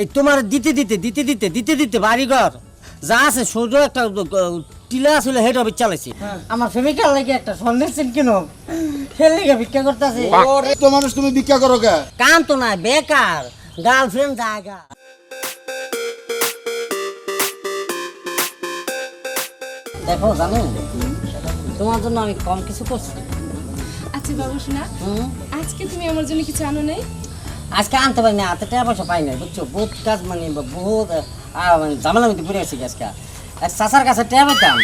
এই তোমার দিতে দিতে দিতে দিতে দিতে দিতে বাড়িঘর। যা আছে সৌর একটা টিলা ছিল হেড অফিস চালাইছি। আমার প্রেমিকার লাগে একটা চেন কিনো। হের লেগে ভিক্ষা করতেছে। তো মানুষ তুমি ভিক্ষা করো কে? কাম তো নাই বেকার। গার্লফ্রেন্ড জায়গা। দেখো জানো? তোমার জন্য আমি কম কিছু করছি। আচ্ছা বাবু শোনা। আজকে তুমি আমার জন্য কিছু আনো নাই? আজকে আনতে পারি না হাতে টাকা পয়সা পাই না বুঝছ? বহুত কাজ মানে বহুত মানে ঝামেলা মধ্যে পড়ে আছি আজকে। চাচার কাছে টেয়া পেতাম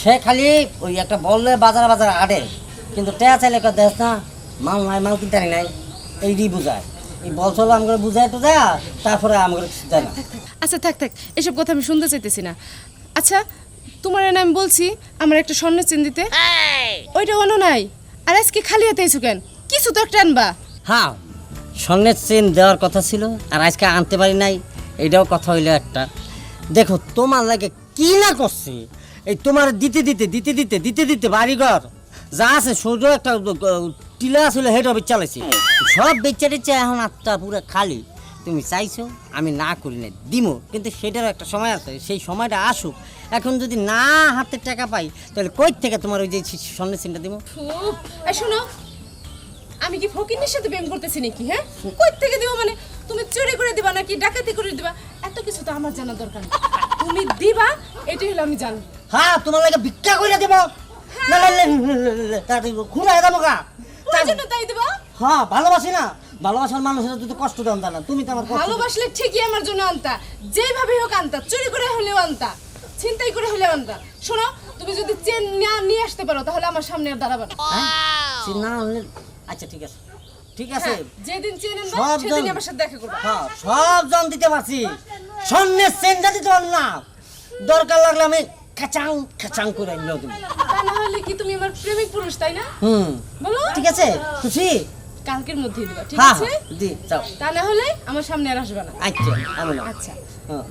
সে খালি ওই একটা বললে বাজার বাজারে আড়ে কিন্তু টেয়া চাইলে কেউ দেখ না মাল নাই মাল কিনতে নাই। এই দিয়ে বুঝায়। এই বল চলো আমাকে বুঝায় তো দেয় তারপরে আমাকে দেয় না। আচ্ছা থাক থাক এসব কথা আমি শুনতে চাইতেছি না। আচ্ছা তোমার এনে আমি বলছি আমার একটা স্বর্ণের চেন দিতে। ওইটা অন্য নাই। আর আজকে খালি হাতে এসো কেন? কিছু তো একটা আনবা। হ্যাঁ স্বর্ণের চেন দেওয়ার কথা ছিল আর আজকে আনতে পারি নাই, এটাও কথা হইল একটা। দেখো, তোমার লাগে কি না করছে? এই তোমার দিতে দিতে দিতে দিতে দিতে দিতে বাড়িঘর যা আছে সৌর একটা টিলা ছিল হেড অফিস সব বেচা টেচা এখন আত্মা পুরো খালি। তুমি চাইছো আমি না করি না দিমো। কিন্তু সেটারও একটা সময় আছে, সেই সময়টা আসুক। এখন যদি না হাতে টাকা পাই, তাহলে কই থেকে তোমার ওই যে স্বর্ণের চেনটা দিব শোনো আমি কি ফকিনের সাথে প্রেম করতেছি নাকি হ্যাঁ? কই থেকে দিব মানে? তুমি চুরি করে দিবা নাকি ডাকাতি করে দিবা? এত কিছু তো আমার জানা দরকার তুমি দিবা এটাই হলো আমি জানি হ্যাঁ তোমার লাগে ভিক্ষা করে দেব। না না দেবো গা। প্রয়োজনে তাই দিবা? হ্যাঁ ভালোবাসি না। ভালোবাসার মানুষের যদি কষ্ট দেন না তুমি তো আমার ভালোবাসলে ঠিকই আমার জন্য আনতা। যেভাবে হোক আনতা চুরি করে হলেও আনতা ছিনতাই করে হলেও আনতা। শোনো তুমি যদি চেন না নিয়ে আসতে পারো তাহলে আমার সামনে আর দাঁড়াবে না। হ্যাঁ? না আনলে আচ্ছা ঠিক আছে। ঠিক আছে? হ্যাঁ, যেদিন চেন আনবা সব সেদিনই আমার সাথে দেখা করবা হ্যাঁ সব জন দিতে পারছি। স্বর্ণের চেনটা দিতে পারলাম না। দরকার লাগলে আমি খাচাং খাচাং করে নিয়ে দেবো। তা না হলে কি তুমি আমার প্রেমিক পুরুষ তাই না? হুম। বলো। ঠিক আছে? খুশি? কালকের মধ্যেই দিবা ঠিক হ্যাঁ আছে? হ্যাঁ, দি যাও। তা না হলে আমার সামনে আর আসবে না। আচ্ছা আমি না আচ্ছা।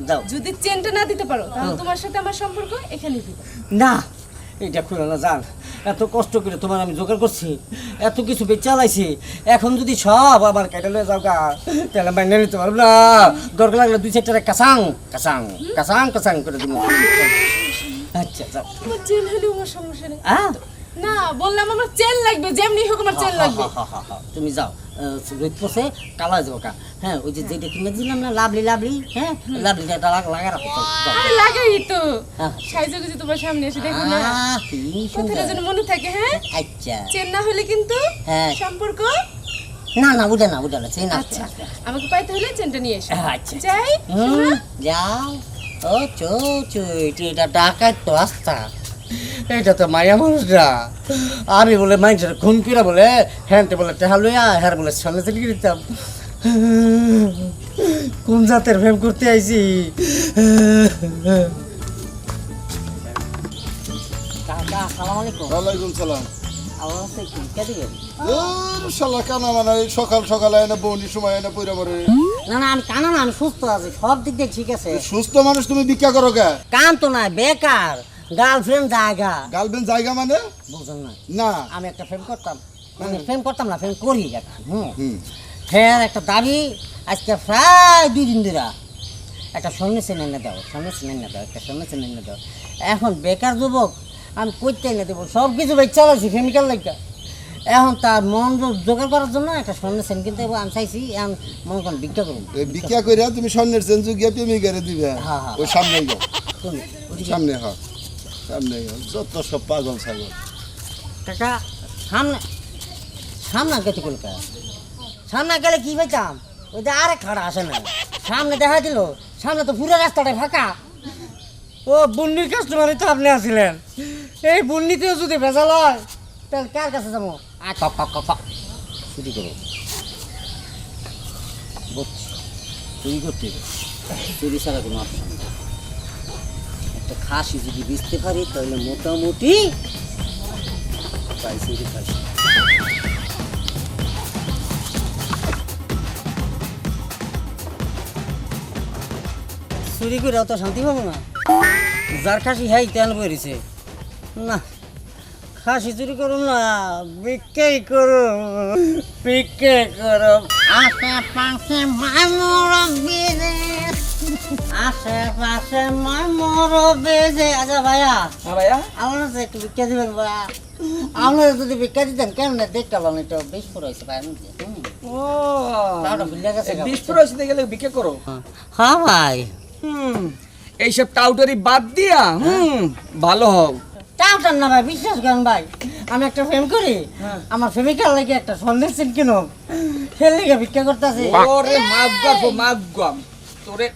যাও। যদি চেনটা না দিতে পারো তাহলে তোমার সাথে আমার সম্পর্ক এখানেই দিবা। না এটা খুলে না জান এত কষ্ট করে তোমার আমি জোগাড় করছি এত কিছু বেচালাইছি এখন যদি সব আমার কেটে লয়ে যাও গা তাহলে মাইনে নিতে পারব না। দরকার লাগলে দুই চারটা কাসাং কাসাং কাসাং কাসাং করে দিব। আচ্ছা যাও। তোমার চেন হলেও আমার সমস্যা নেই। হ্যাঁ? না বললাম আমার চেন লাগবে যেমনি হোক আমার চেন লাগবে। হা, হা, হা, তুমি যাও। আহ, কালা যাব কা। হ্যাঁ ওই যে যেটা কিনে দিলাম না লাভলি লাভলি হ্যাঁ লাভলিটা লাগা রাখো। আরে লাগাই তো। হ্যাঁ। সাইজে গুজি তোমার সামনে এসে দেখো না। কথাটা যেন মনে থাকে হ্যাঁ? আচ্ছা। চেন না হলে কিন্তু হ্যাঁ। সম্পর্ক না না উঠে না উঠে না সেই আচ্ছা আমাকে পাইতে হলে চেনটা নিয়ে এসো। আচ্ছা। যাই যাও। ও চো চো এটি এটা ডাকাত তো এটা তো মায়া মানুষরা। আমি বলে মানুষের খুন কিরা বলে হ্যাঁ বলে টেহা লইয়া হ্যাঁ বলে সামনে চলে দিতাম। কোন জাতের প্রেম করতে আইছি? কানা মানে সকাল এনে বৌনি সময় এনে পইরা পরে না না আমি কানা না আমি সুস্থ আছি সব দিক দিয়ে ঠিক আছে। সুস্থ মানুষ তুমি ভিক্ষা করো কে? কাম তো নাই বেকার। গার্লফ্রেন্ড জায়গা। গার্লফ্রেন্ড জায়গা মানে? বুঝুন না। না। আমি একটা ফ্রেম করতাম। মানে ফ্রেম করতাম না ফ্রেম করি এখন হুম। ফের একটা দাবি আজকে প্রায় দুই দিন ধরে। একটা সৈন্য সেন এনে দাও সেন এনে দাও একটা সৈন্য সেন এনে দাও। এখন বেকার যুবক আমি করতে এনে দেবো সব কিছু বেচা লাগছি ফেমিক্যাল লাগা এখন তার মন জোগাড় করার জন্য একটা স্বর্ণ সেন কিনতে হবে আমি চাইছি এখন মনে করেন ভিক্ষা করুন। ভিক্ষা কইরা তুমি স্বর্ণের চেঞ্জু গিয়ে প্রেমিকারে দিবে। হ্যাঁ, হ্যাঁ। ওই সামনে কোন সামনে হ সামনে যত সব পাগল ছাগল। কাকা সামনে সামনে গেছে কলকা সামনে গেলে কি পাইতাম ওই যে আরে খাড়া আসে না। সামনে দেখা দিল সামনে তো পুরো রাস্তাটা ফাঁকা। ও বুন্নির কাস্টমারই তো আপনি আসছিলেন এই বুন্নিতেও যদি ভেজাল হয় তাহলে কার কাছে যাব? আ কক কক কক। চুরি করো। চুরি করতে। চুরি ছাড়া কোনো অপশন একটা খাসি যদি বেচতে পারি, তাহলে মোটামুটি চুরি করে অত শান্তি পাবো না। যার খাসি হাই, তেল বেরিয়েছে না, খাসি চুরি করো না বিক্রি করো বিক্রি করো আশেপাশে মানুষ সময় মরবে যে আচ্ছা ভাইয়া। হ্যাঁ ভাইয়া। আমার একটু ভিক্ষা দিবেন ভাইয়া। আপনারা যদি ভিক্ষা দিতেন কেন না দেখতে পাবেন এটা বেশ হয়েছে ভাই। ও। গেলে বিকে করো। হ্যাঁ। ভাই। হুম। এইসব টাউটারি বাদ দিয়া হুম ভালো হও। টাউটার না ভাই বিশ্বাস করেন ভাই আমি একটা ফ্রেম করি। আমার প্রেমিকার লাগে একটা সন্দেশ সিন কিনো ফের লিগে ভিক্ষা করতেছি। ওরে মাগগাম মাগগাম তোরে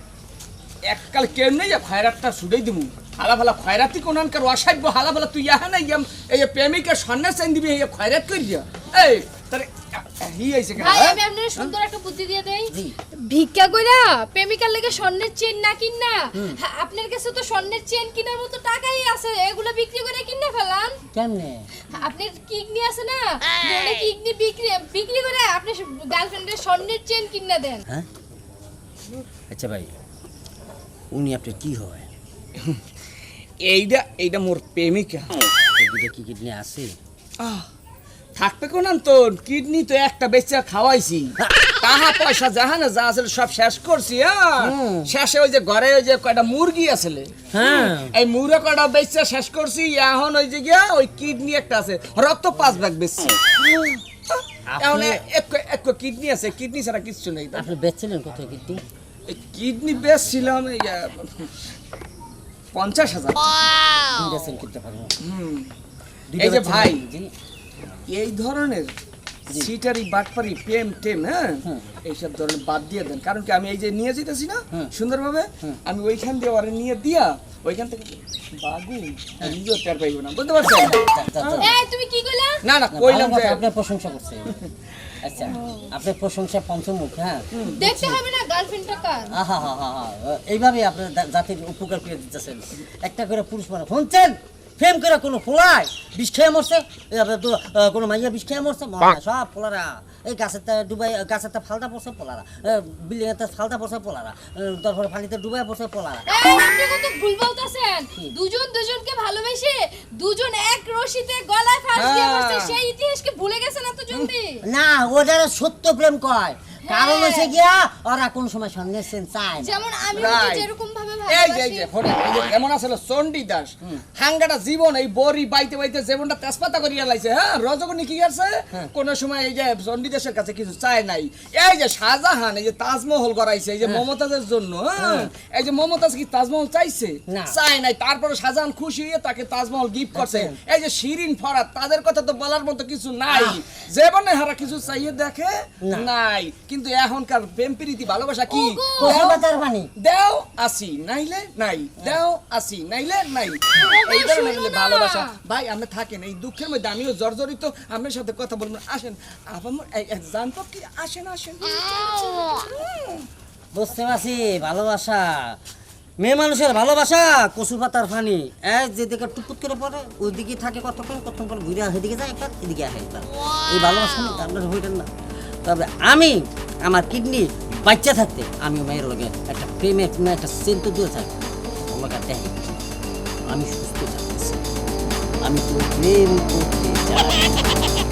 এককাল কেউ নেই যা খয়রাতটা ছুটেই দিমু। হালা ভালা খয়রাতি কোনানকার অসাধ্য হালা ফালা তুই ইহা নাই ইয়াম এই প্রেমিকের সন্ন্যাস চাইন দিবি এই খয়রাত করি যা এই তোরে হি আইছে কেন? ভাই হ্যাঁ? আমি আপনার সুন্দর একটা বুদ্ধি দিয়ে দেই। ভিক্ষা কইরা প্রেমিকার লেগে স্বর্ণের চেন না কিন না। হ্যাঁ, আপনার কাছে তো স্বর্ণের চেন কেনার মতো টাকাই আছে এগুলো বিক্রি করে কিনে ফেলান কেমনে? আপনার কিডনি আছে না? ওটা কিডনি বিক্রি বিক্রি করে আপনি গার্লফ্রেন্ডের স্বর্ণের চেন কিনে দেন। হ্যাঁ? আচ্ছা ভাই উনি আপনার কি হয়? এইটা এইটা মোর প্রেমিকা। দুটো কি কিডনি আছে? থাকবে কোনান তোর কিডনি তো একটা বেচা খাওয়াইছি। টাকা পয়সা যাহা না যা আসলে সব শেষ করছি শেষে ওই যে ঘরে ওই যে কয়টা মুরগি আসলে। হ্যাঁ। এই মুরগ কয়টা বেচা শেষ করছি এখন ওই যে গিয়া ওই কিডনি একটা আছে। রক্ত পাঁচ ভাগ বেচছি। এখন এক এক কিডনি আছে কিডনি ছাড়া কিচ্ছু নেই। আপনি বেচছিলেন কোথায় কিডনি? কিডনি বেচছিলাম এই পঞ্চাশ হাজার। কিনতে পারব। এই যে ভাই এই ধরনের সিটারি বাটপারি প্রেম টেম হ্যাঁ? এইসব ধরনের বাদ দিয়ে দেন। কারণ কি আমি এই যে নিয়ে যেতেছি না সুন্দরভাবে আমি ওইখান দিয়ে ওরে নিয়ে দিয়া ওইখান থেকে বাগু নিজেও টের পাইব না। বুঝতে পারছেন? যা, যা, যা। এই তুমি কি কইলা? না না কইলাম যে আপনার প্রশংসা করছে। আচ্ছা আপনার প্রশংসা পঞ্চমুখ হ্যাঁ? দেখতে হবে না গার্লফ্রেন্ডটা কার? আহা হা হা হা এইভাবে আপনার জাতির উপকার করে দিতেছেন। একটা করে পুরুষ মানে শুনছেন? ফেম করে কোনো ফোলায় বিষ খেয়ে মরছে কোনো মাইয়া বিষ খেয়ে মরছে সব পোলারা। এই গাছের তা ডুবাই গাছের তা ফালতা পড়ছে পোলারা। বিল্ডিং এর ফালতা পড়ছে পোলারা। তারপরে পানিতে ডুবাই পড়ছে পোলারা। এই, আপনি কত ভুল বলতেছেন। দুজন দুজনকে ভালোবেসে দুজন এক রশিতে গলায় ফাঁস দিয়ে হ্যাঁ। সেই ইতিহাসকে ভুলে গেছেন এত জলদি না সত্য প্রেম কয়। কারণ হচ্ছে গিয়া ওরা কোন সময় সন্দেশ সেন চায় যেমন আমি যেরকম এই যে এই যে ফোনে এই যে কেমন আসলে চণ্ডী দাস। হাঙ্গাটা জীবন এই বড়ি বাইতে বাইতে জীবনটা তেজপাতা করিয়া লাইছে হ্যাঁ? রজগনি কি করছে? কোন সময় এই যে চণ্ডী দাসের কাছে কিছু চায় নাই। এই যে শাহজাহান এই যে তাজমহল এই যে মমতাজের জন্য হ্যাঁ? এই যে মমতাজ কি তাজমহল চাইছে? চায় নাই। তারপরে শাহজাহান খুশি হয়ে তাকে তাজমহল গিফট করছে। এই যে শিরিন ফরাত তাদের কথা তো বলার মতো কিছু নাই। জীবনে হারা কিছু চাইয়ে দেখে নাই। কিন্তু এখনকার প্রেম প্রীতি ভালোবাসা কি? দেও- আসি নাইলে নাই দেও আসি নাইলে নাই। এই ভালোবাসা। ভাই আপনি থাকেন এই দুঃখের মধ্যে আমিও জর্জরিত আপনার সাথে কথা বলব আসেন আমার জানতো কি? আসেন আসেন। বুঝতে পারছি ভালোবাসা। মেয়ে মানুষের ভালোবাসা কচু পাতার ফানি। এক যেদিকে টুপুত করে পড়ে ওই দিকে থাকে কতক্ষণ কতক্ষণ ঘুরে সেদিকে যায় একবার এদিকে আসে একবার। এই ভালোবাসা আপনার হইতেন না। তবে আমি আমার কিডনি বাচ্চা থাকতে আমি মেয়ের লগে একটা প্রেমের কোনো একটা সেন্ট দিয়ে থাকি। আমাকে দেখে আমি সুস্থ থাকতেছি। আমি তো প্রেম করতে চাই।